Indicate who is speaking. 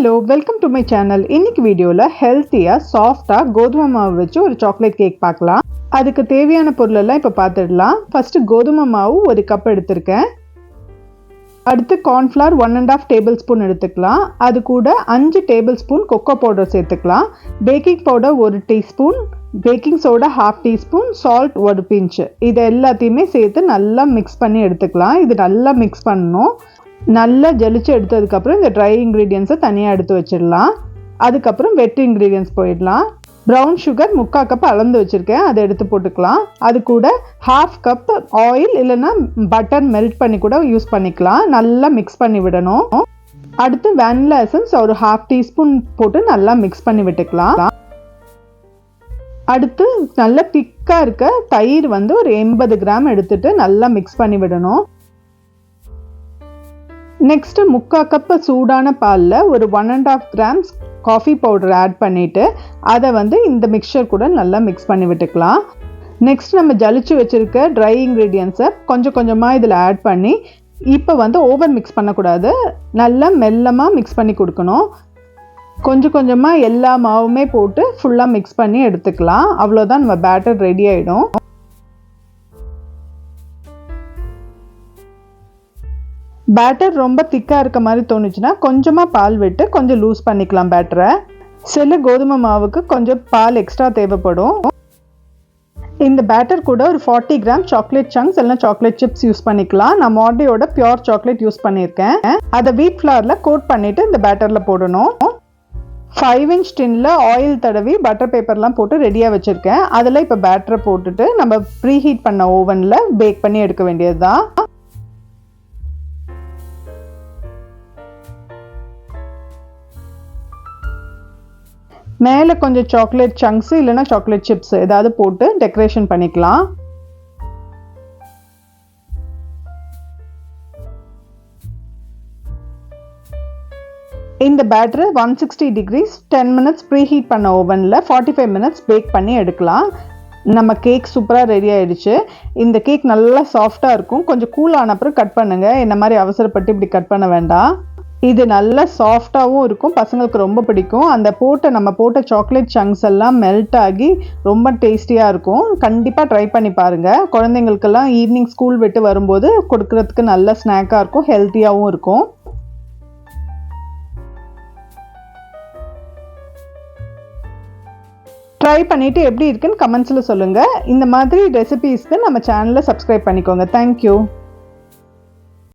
Speaker 1: Hello welcome to my channel இன்னைக்கு வீடியோவில் ஹெல்த்தியாக சாஃப்டாக கோதுமை மாவு வச்சு ஒரு சாக்லேட் கேக் பார்க்கலாம். அதுக்கு தேவையான பொருளெல்லாம் இப்போ பார்த்துடலாம். ஃபஸ்ட்டு கோதுமை மாவு ஒரு கப் எடுத்திருக்கேன். அடுத்து cornflour one and half tablespoon எடுத்துக்கலாம். அது கூட அஞ்சு டேபிள் ஸ்பூன் கொக்கோ பவுடர் சேர்த்துக்கலாம். பேக்கிங் பவுடர் ஒரு teaspoon baking soda half teaspoon salt ஒரு பிஞ்சு இது எல்லாத்தையுமே சேர்த்து நல்லா மிக்ஸ் பண்ணி எடுத்துக்கலாம். இது நல்லா மிக்ஸ் பண்ணணும். நல்லா ஜலிச்சு எடுத்ததுக்கப்புறம் இந்த ட்ரை இன்க்ரீடியன்ஸை தனியாக எடுத்து வச்சிடலாம். அதுக்கப்புறம் வெட் இன்க்ரீடியன்ஸ் போயிடலாம். ப்ரௌன் சுகர் முக்கால் கப் அளந்து வச்சுருக்கேன். அதை எடுத்து போட்டுக்கலாம். அது கூட ஹாஃப் கப் ஆயில் இல்லைன்னா பட்டர் மெல்ட் பண்ணி கூட யூஸ் பண்ணிக்கலாம். நல்லா மிக்ஸ் பண்ணி விடணும். அடுத்து வெனிலா எசன்ஸ் ஒரு ஹாஃப் டீஸ்பூன் போட்டு நல்லா மிக்ஸ் பண்ணி விட்டுக்கலாம். அடுத்து நல்ல திக்காக இருக்க தயிர் வந்து ஒரு எண்பது கிராம் எடுத்துட்டு நல்லா மிக்ஸ் பண்ணி விடணும். நெக்ஸ்ட்டு முக்கால் கப்பு சூடான பாலில் ஒரு one and half grams coffee powder add பண்ணிவிட்டு அதை வந்து இந்த மிக்சர் கூட நல்லா மிக்ஸ் பண்ணி விட்டுக்கலாம். நெக்ஸ்ட் நம்ம ஜலிச்சு வச்சுருக்க ட்ரை இன்க்ரீடியன்ஸை கொஞ்சம் கொஞ்சமாக இதில் ஆட் பண்ணி இப்போ வந்து ஓவர் மிக்ஸ் பண்ணக்கூடாது. நல்லா மெல்லமாக மிக்ஸ் பண்ணி கொடுக்கணும். கொஞ்சம் கொஞ்சமாக எல்லா மாவுமே போட்டு ஃபுல்லாக மிக்ஸ் பண்ணி எடுத்துக்கலாம். அவ்வளோதான் நம்ம பேட்டர் ரெடி ஆகிடும் பேட்டர் ரொம்ப திக்காக இருக்க மாதிரி தோணுச்சுன்னா கொஞ்சமாக பால் விட்டு கொஞ்சம் லூஸ் பண்ணிக்கலாம் பேட்டரை சில கோதுமை மாவுக்கு கொஞ்சம் பால் எக்ஸ்ட்ரா தேவைப்படும். இந்த பேட்டர் கூட ஒரு ஃபார்ட்டி கிராம் சாக்லேட் சங்க்ஸ் இல்லைனா சாக்லேட் சிப்ஸ் யூஸ் பண்ணிக்கலாம். நான் மார்டியோட பியோர் சாக்லேட் யூஸ் பண்ணியிருக்கேன். அதை வீட் ஃப்ளவரில் கோட் பண்ணிவிட்டு இந்த பேட்டரில் போடணும். ஃபைவ் இன்ச் டின்னில் ஆயில் தடவி பட்டர் பேப்பர்லாம் போட்டு ரெடியாக வச்சுருக்கேன். அதில் இப்போ பேட்டரை போட்டுட்டு நம்ம ப்ரீ ஹீட் பண்ண ஓவனில் பேக் பண்ணி எடுக்க வேண்டியது தான் மேலே கொஞ்சம் சாக்லேட் சங்க்ஸ் இல்லைன்னா சாக்லேட் சிப்ஸ் ஏதாவது போட்டு டெக்கரேஷன் பண்ணிக்கலாம். இந்த பேட்டரை one sixty degrees ten minutes preheat பண்ண ஓவனில் ஃபார்ட்டி ஃபைவ் மினிட்ஸ் பேக் பண்ணி எடுக்கலாம். நம்ம கேக் சூப்பராக ரெடி ஆகிடுச்சு இந்த கேக் நல்லா சாஃப்டாக இருக்கும். கொஞ்சம் கூல் ஆன அப்புறம் கட் பண்ணுங்கள் இந்த மாதிரி அவசரப்பட்டு இப்படி கட் பண்ண வேண்டாம். இது நல்ல சாஃப்டாகவும் இருக்கும் பசங்களுக்கு ரொம்ப பிடிக்கும். அந்த போட்ட நம்ம போட்ட சாக்லேட் சங்க்ஸ் எல்லாம் மெல்ட் ஆகி ரொம்ப டேஸ்டியாக இருக்கும். கண்டிப்பாக ட்ரை பண்ணி பாருங்கள் குழந்தைங்களுக்கெல்லாம் ஈவினிங் ஸ்கூல் விட்டு வரும்போது கொடுக்கறதுக்கு நல்ல ஸ்நாக்காக இருக்கும் ஹெல்த்தியாகவும் இருக்கும். ட்ரை பண்ணிவிட்டு எப்படி இருக்குன்னு கமெண்ட்ஸில் சொல்லுங்கள் இந்த மாதிரி ரெசிபீஸ்க்கு நம்ம சேனலை சப்ஸ்கிரைப் பண்ணிக்கோங்க. தேங்க்யூ